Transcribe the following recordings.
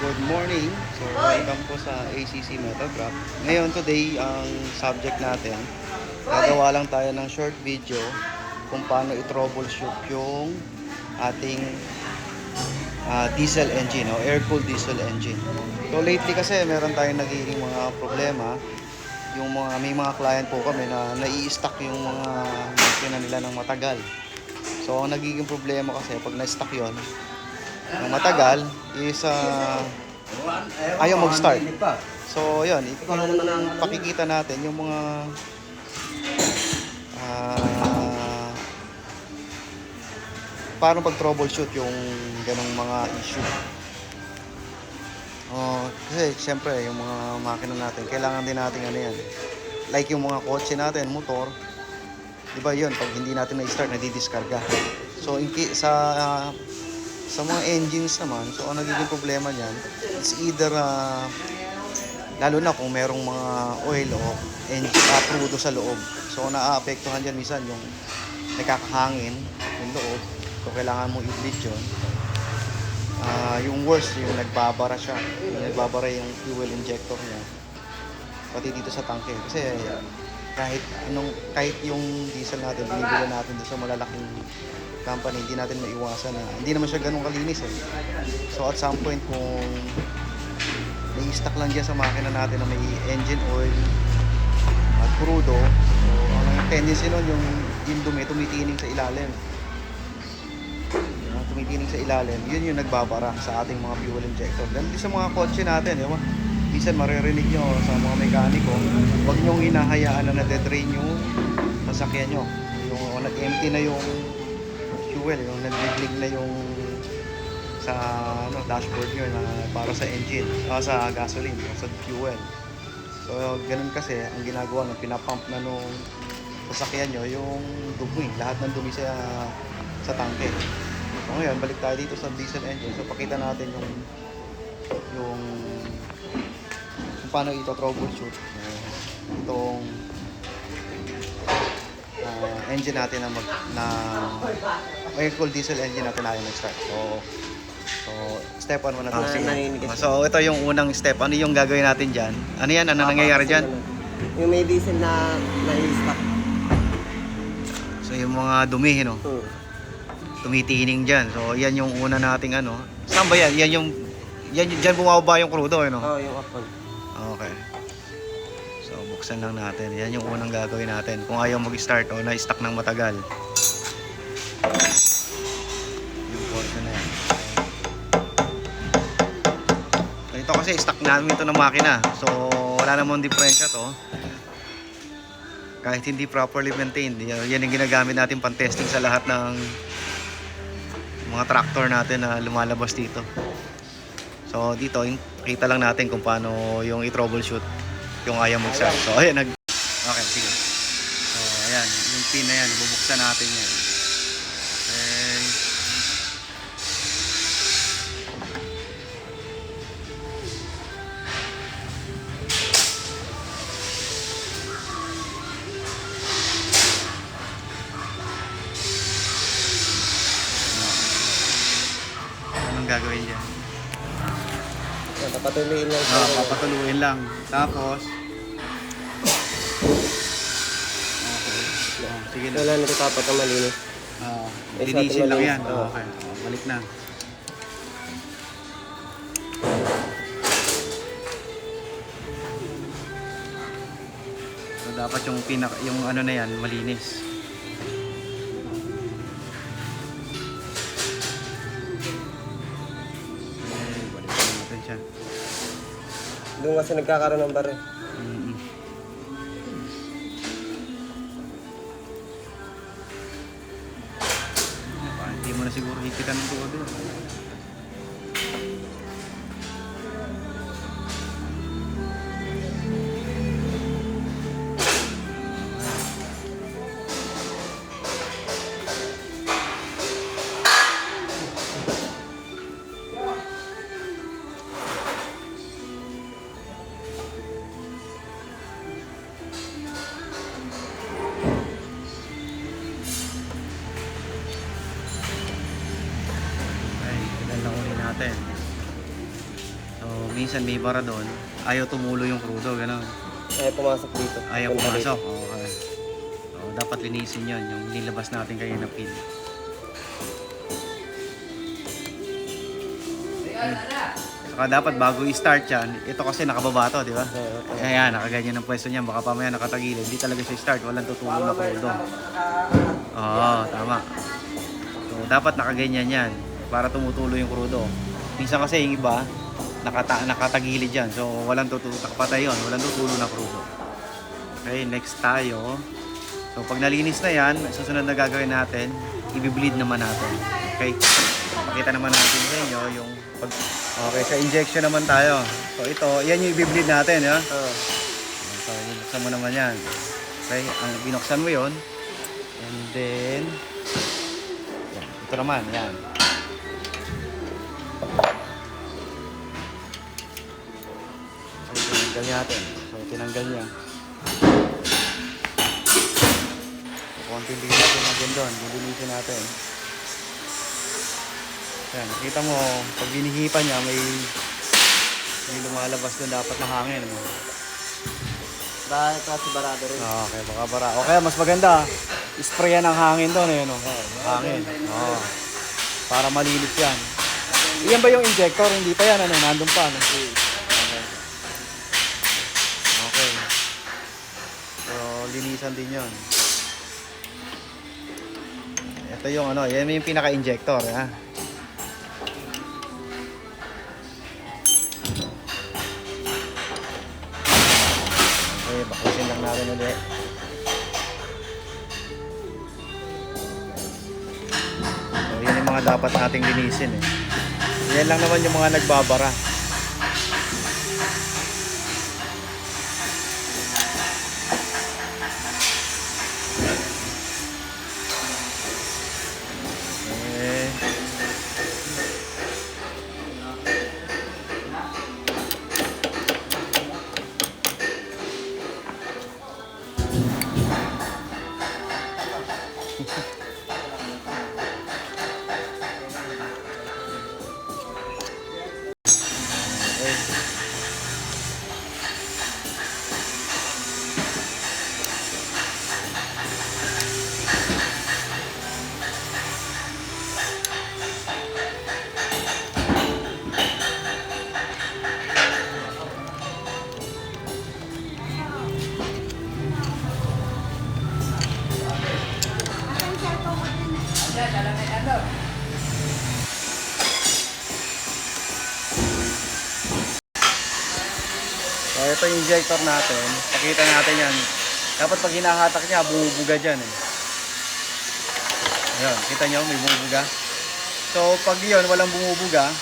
good morning. So, welcome po sa ACC Metagraph. Ngayon, today, ang subject natin, gagawa lang tayo ng short video kung paano i-troubleshoot yung ating ah, diesel engine o air-cooled diesel engine. So, lately kasi, meron tayong nagiging mga problema. Yung mga, may mga client po kami na nai-stuck yung mga makina nila ng matagal. So, ang nagiging problema kasi, pag na-stuck yon ng matagal is ah, ayaw mag-start. So, yun, pakikita natin yung mga ah paano pag-troubleshoot yung ganong mga issue. Oh, kasi siyempre yung mga makina natin, kailangan din natin ano yan. Like yung mga kotse natin, motor, 'di ba 'yun, pag hindi natin na-start, nadidiskarga. So, in sa ah, sa mga engines naman, so ang nagiging problema niyan is either ah, lalo na kung merong mga oil o engine uh, sa loob. So naaapektuhan diyan minsan yung nakakahangin yung loob. So kailangan mo i-bleach yun. Ah, yung worst, yung nagbabara siya. Yung nagbabara yung fuel injector niya. Pati dito sa tangke. Kasi kahit anong kahit yung diesel natin binibili natin doon sa malalaking company hindi natin maiwasan na hindi naman siya ganun kalinis eh. So at some point kung may stock lang dyan sa makina natin na may engine oil at crudo so ang tendency nun yung yung dumi tumitining sa ilalim. Yung tumitining sa ilalim yun yung nagbabara sa ating mga fuel injector. Ganun din sa mga kotse natin di ba minsan maririnig nyo sa mga mekaniko huwag nyong hinahayaan na nade-drain yung sasakyan nyo. Yung nag-empty na yung fuel yung nagliglig na yung sa ano dashboard nyo na para sa engine ah, sa gasoline sa fuel. So ganun kasi ang ginagawa ng pinapump na nung sasakyan nyo yung dumi lahat ng dumi sa sa tangke so ngayon balik tayo dito sa diesel engine. So pakita natin yung yung paano ito troubleshoot uh, itong ah, engine natin na mag na cooled diesel engine natin na nag-start so So, step 1 muna Ah, tayo. So, ito yung unang step. Ano yung gagawin natin dyan? Ano yan? Ano nangyayari dyan? Yung may diesel na na-stock. So, yung mga dumi, no? Hmm. Tumitining dyan. So, yan yung una nating ano. Saan ba yan? Yan yung... Yan, yung- dyan bumababa yung crudo, eh, no? Oh, yung upon. Okay. So, buksan lang natin. Yan yung unang gagawin natin. Kung ayaw mag-start o na-stuck ng matagal. Yung portion na yan. Ito kasi stuck namin ito ng makina. So, wala namang diferensya to. Kahit hindi properly maintained. Yan yung ginagamit natin pang-testing sa lahat ng mga tractor natin na lumalabas dito. So dito, yung- kita lang natin kung paano yung i-troubleshoot yung ayaw mag-start. So ayan, nag... Okay, sige. So ayan, yung pin na yan, bubuksan natin yan. Yan, papatuloyin lang. Ah, papatuluin lang. Tapos Okay. Oh, sige na. Wala nito tapat na malinis. Ah, Eh, sa linisin atin lang malinis. yan. Oo. Okay. Oh, balik na. So dapat yung pinaka yung ano na yan malinis. Doon kasi nagkakaroon ng bare. Mm-mm. Ah, Hindi mo na siguro hikitan ng tuwa doon. Minsan may bara doon, ayaw tumulo yung crudo, gano'n. Ayaw pumasok dito. Ayaw pumasok. dito. Okay. So, dapat linisin yon yung nilabas natin kayo na pin. Saka dapat bago i-start yan, ito kasi nakababa to, di ba? Oo, oo. Ayan, nakaganyan ang pwesto niyan. Baka pamaya nakatagilid. Hindi talaga siya start. Walang tutulong na crudo. Oo, tama. So, dapat nakaganyan yan para tumutulo yung crudo. Minsan kasi yung iba, nakata nakatagilid yan. So, walang tutulong. Nakapatay yun. Walang tutulong na crudo. Okay, next tayo. So, pag nalinis na yan, susunod na gagawin natin, i-bleed naman natin. Okay? Pakita naman natin sa inyo yung pag... Okay, sa injection naman tayo. So, ito, yan yung i-bleed natin, ha? Oo. So, binuksan mo naman yan. Okay, ang binuksan mo yon And then, yan. Ito naman, yan. Tinanggal natin. So, tinanggal niya. So, konting linisin natin doon. Lilinisin natin. Yan, nakita mo, pag binihipan niya, may may lumalabas doon dapat na hangin. Bakit kasi barado rin? Ah, Okay, baka bara. O kaya mas maganda, sprayan ng hangin doon, eh, no? Hangin. Oo. Para malinis yan. Iyan ba yung injector? Hindi pa yan, ano? Nandun pa, no? Okay. Okay. So, linisan din yon. Ito yung ano, yan yung pinaka-injector, ha? Okay, bakusin lang natin ulit. So, yan yung mga dapat nating linisin eh. Yan lang naman yung mga nagbabara. Injector natin. Pakita natin yan. Dapat pag hinahatak niya, bumubuga dyan eh. Ayan, kita nyo, may bumubuga. So, pag yun, walang bumubuga,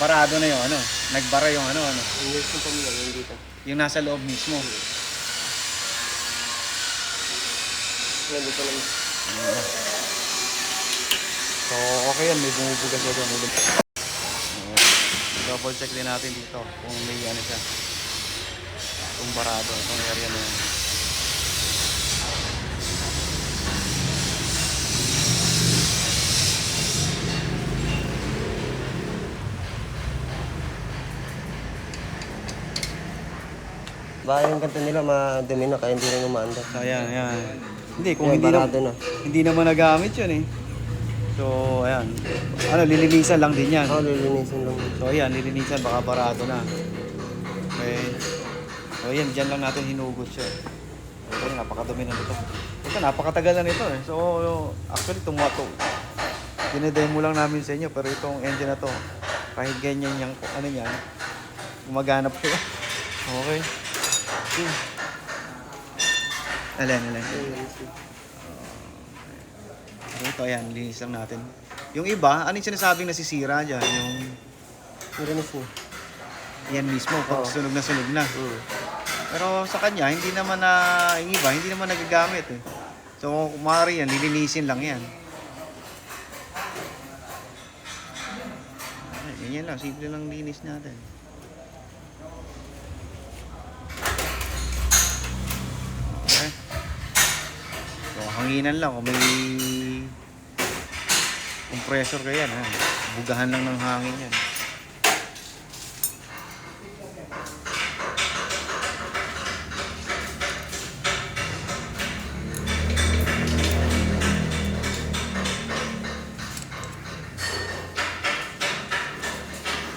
barado na yung ano. Nagbara yung ano, ano. Yung pamilya, yung. Yung nasa loob mismo. Yan, dito. So, okay yan. May bumubuga siya doon. Double check din natin dito kung may ano siya. Kung barado. Itong area na yan. Baka yung kanto nila madumi na kaya hindi rin umaandar. So, ayan, ayan. Hindi, kung Yan, hindi, na, barado na. hindi naman nagamit yun eh. So, ayan. Ano, lilinisan lang din yan. Ako lilinisin lang. So, ayan, lilinisan, baka barado na. Okay. So, ayan, dyan lang natin hinugot siya. Okay, napakadumi na nito. Ito, napakatagal na nito eh. So, actually, tumato. Dinedemo lang namin sa inyo, pero itong engine na to, kahit ganyan yung, ano yan, gumaganap siya. Okay. Alin, alin. So, ito, ayan, linis lang natin. Yung iba, ano yung sinasabing nasisira dyan? Yung, Nirinis mo. yan mismo, pag sunog na sunog na. Hmm. Pero sa kanya, hindi naman na, yung iba, hindi naman nagagamit eh. So, kung maaari yan, lilinisin lang yan. Ay, Ganyan lang, simple lang linis natin. Okay. So, hanginan lang. Kung may compressor ka yan, ha? bugahan lang ng hangin yan.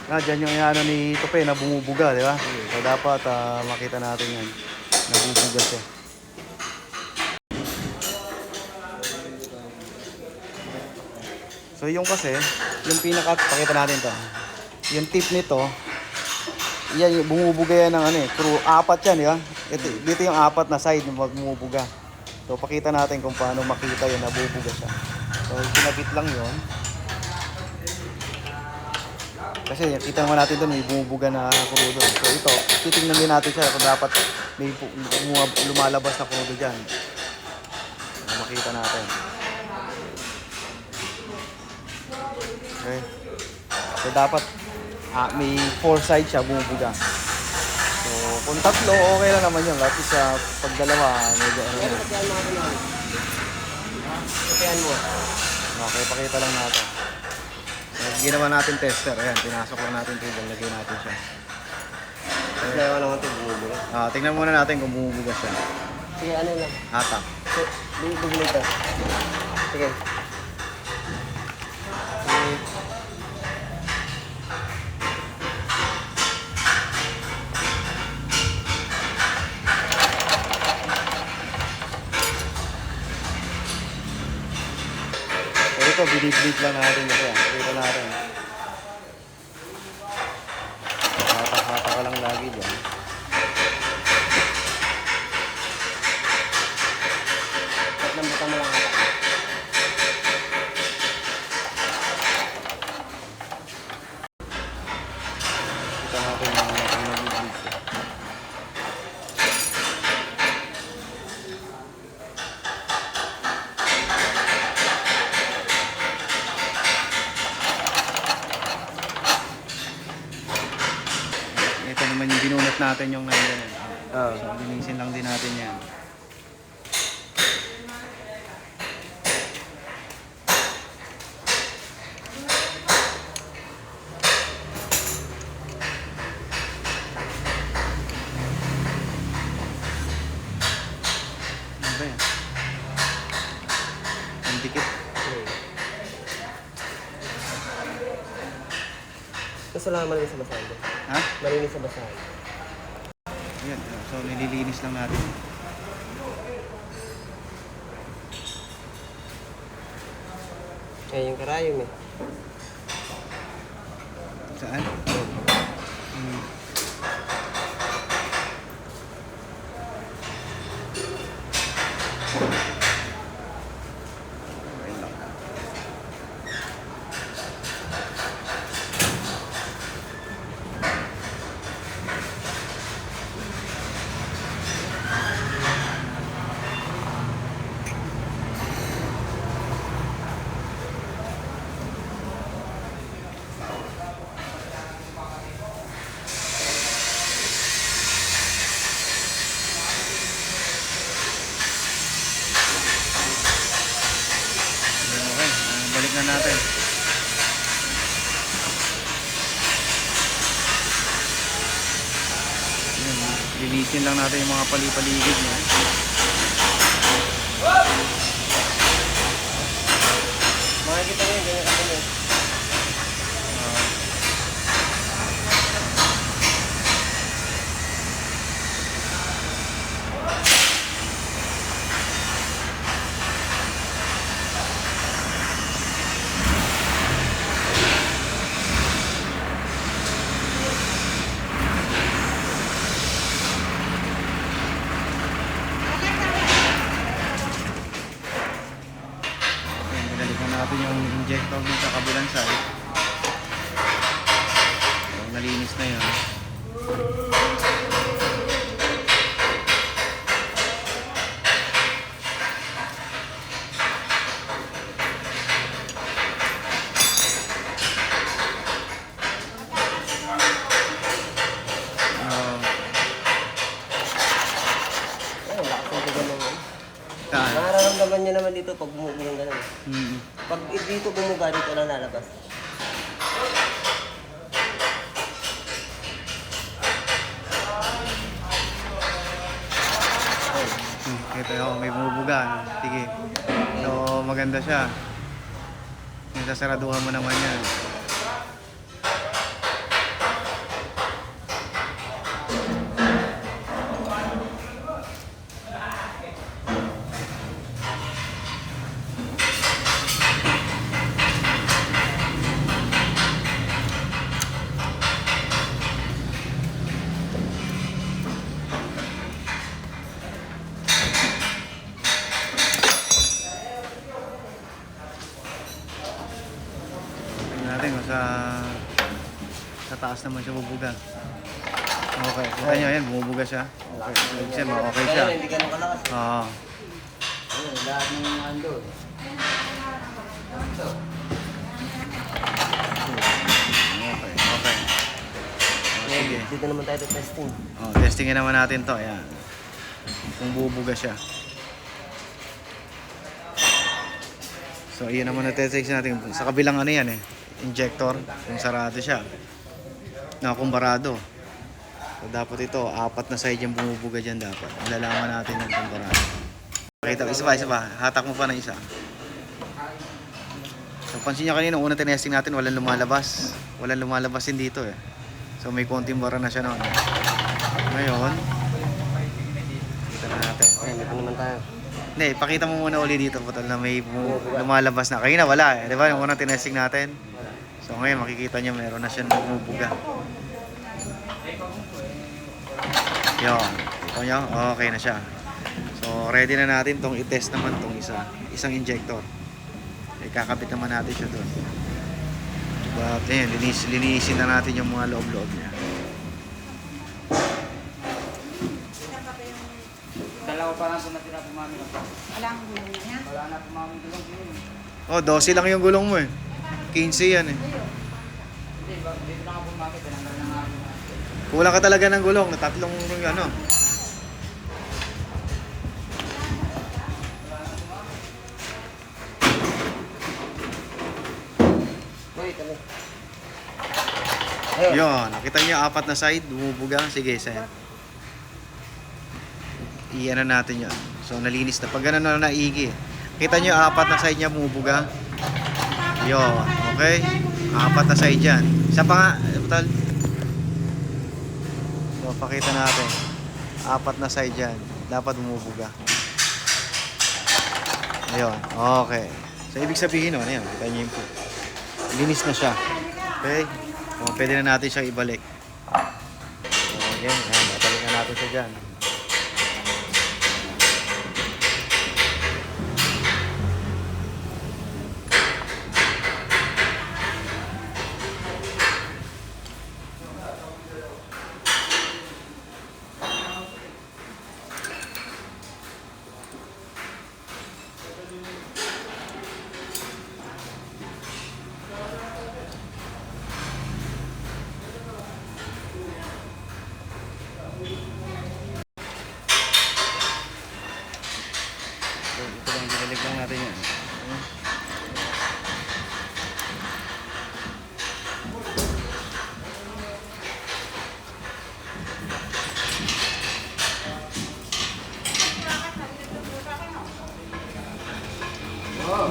Ah, dyan yung inaano ni Tope na bumubuga, di ba? So dapat ah, makita natin yan. Nabubuga siya. So yung kasi, yung pinaka, pakita natin to. Yung tip nito, yan yung bumubuga yan ng ano eh, crew, apat yan, di ba? Ito, dito yung apat na side yung bumubuga. So pakita natin kung paano makita yun, nabubuga siya. So kinabit lang yon kasi kita naman natin doon may bumubuga na krudo. So ito, titingnan din natin siya kung dapat may lumalabas na krudo dyan. So, makita natin. Okay. So dapat ah, may four sides siya bumubuga. So kung tatlo, okay lang naman yun. At sa pag dalawa, medyo ano yun. Okay, pakita lang natin. Ginawa natin tester. Ayan, pinasok lang natin ito. Lagay natin siya. Kaya ko naman ito bumubula. Ah, tingnan muna natin kung bumubuga siya. Sige, ano lang. Hatak. Bumubula ito. Sige. Ito, binibleed lang natin ito. Pakita natin. Yung binunot natin yung nandiyan. eh. Oo. So, linisin lang din natin yan. Ano ba yan? Ang dikit. Sa basahan Malinis sa basahan. Ayan. So, nililinis lang natin. Eh, yung karayom eh. Saan? Hmm. Ayun lang. Okay, na natin. Yun, linisin lang natin yung mga pali-paligid niya. Makikita mo yun, ganyan ka yun. Ah, Okay, binalikan natin yung injector dito kabilang side. So, nalinis na yun. Ah, Eh, lakas ng bigan ng ano. saan? Nararamdaman niya naman dito pag bumuga yung ganun. Mm. Pag dito bumuga, dito lang Kita ko, may bumubuga. Sige. So, maganda siya. Yung sasaraduhan mo naman yan. Sa taas naman siya bubuga. Okay, kita nyo yan, bumubuga siya. Okay, ibig sabihin, okay siya. Hindi ganun kalakas. Oo. Ayun, lahat ng ando. Okay, okay. Oh, sige. Dito naman tayo testing. Oh, testingin naman natin to. Ayan. Kung bubuga siya. So, iyan naman na-test natin. Sa kabilang ano yan eh. Injector. Kung sarado siya. Nakakumbarado. So, dapat ito, apat na side yung bumubuga dyan dapat. Malalaman natin yung kumbarado. Pakita, isa pa, isa pa. Hatak mo pa ng isa. So, pansin nyo kanina, una tinesting natin, walang lumalabas. Walang lumalabas din dito eh. So, may konting bara na siya noon. Ngayon, kita na natin. Ayun, dito naman tayo. Hindi, pakita mo muna uli dito putol na may lumalabas na. Kanina wala eh. Di ba? Yung unang tinesting natin. So ngayon makikita nyo meron na siyang bumubuga. Yun. Ito nyo? Okay na siya. So ready na natin tong i-test naman tong isa. Isang injector. Eh, kakabit naman natin siya doon. But ayun, linis, linisin na natin yung mga loob-loob niya. Dalawa pa lang po na pinapumami na po. Wala akong gulong na yan. Wala na pumami lang yun. Oh, 12 lang yung gulong mo eh. 15 yan eh. Kulang ka talaga ng gulong, tatlong ano. Yun, nakita niyo apat na side, bumubuga. Sige, sir. Iyan na natin yun. So, nalinis na. Pag ganun na naigi. Kita niyo apat na side niya bumubuga. Yun, okay? Apat na side yan. Isa pa nga, total. So, pakita natin. Apat na side yan. Dapat bumubuga. Ayun, okay. So, ibig sabihin nun, ayan, kita niyo yung linis na siya. Okay? O, pwede na natin siyang ibalik. Okay, ayan, babalik na natin siya dyan.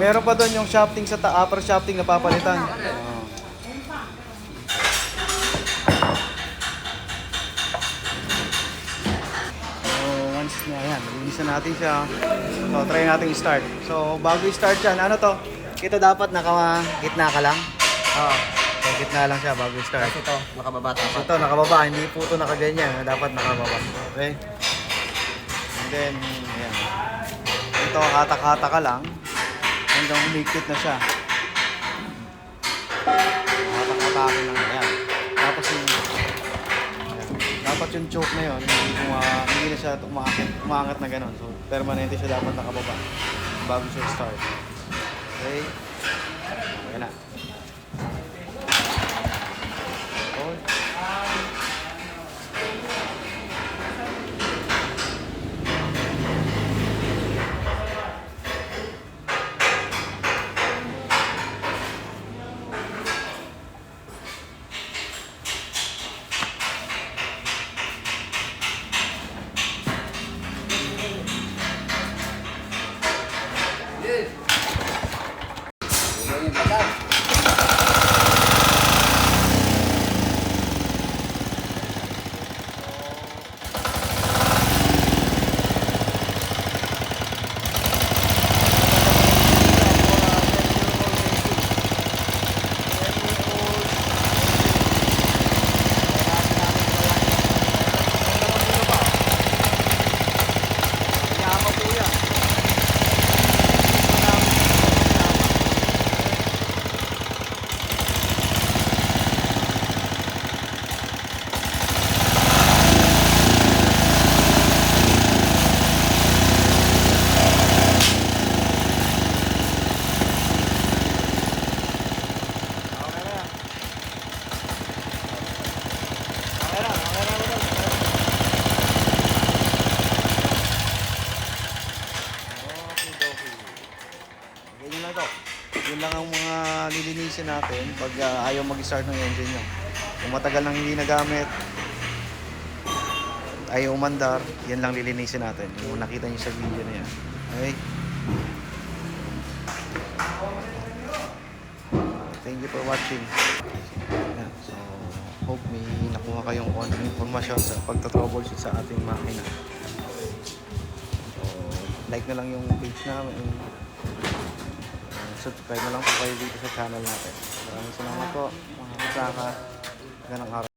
Meron pa doon yung shafting sa ta upper shafting na papalitan. Oo. So, once na yan, linisan natin siya. So, try natin i-start. So, bago i-start yan, ano to? Ito dapat naka gitna ka lang. Oo. So, gitna lang siya bago i-start. Kasi ito, nakababa So, tapat. ito, nakababa. Hindi po ito nakaganyan. Dapat nakababa. Okay? And then, ayan. Ito, hatak-hatak ka lang. Hanggang umikit na siya. Hatak-hatakin lang. Ayan. Tapos yung... Dapat yung choke na yun, hindi, kuma, hindi na siya umaangat, umaangat na gano'n. So, permanente siya dapat nakababa bago siya start. Okay? Ayan na. Lang ang mga lilinisin natin pag ah, ayaw mag-start ng engine nyo. Kung matagal nang hindi nagamit, ayaw umandar, yan lang lilinisin natin. Yung nakita nyo sa video na yan. Okay? Thank you for watching. So, hope may nakuha kayong konting informasyon sa pagta-troubleshoot sa ating makina. So, like na lang yung page namin. Subscribe na lang po kayo dito sa channel natin. Maraming salamat po, mga kasama. Ganang araw.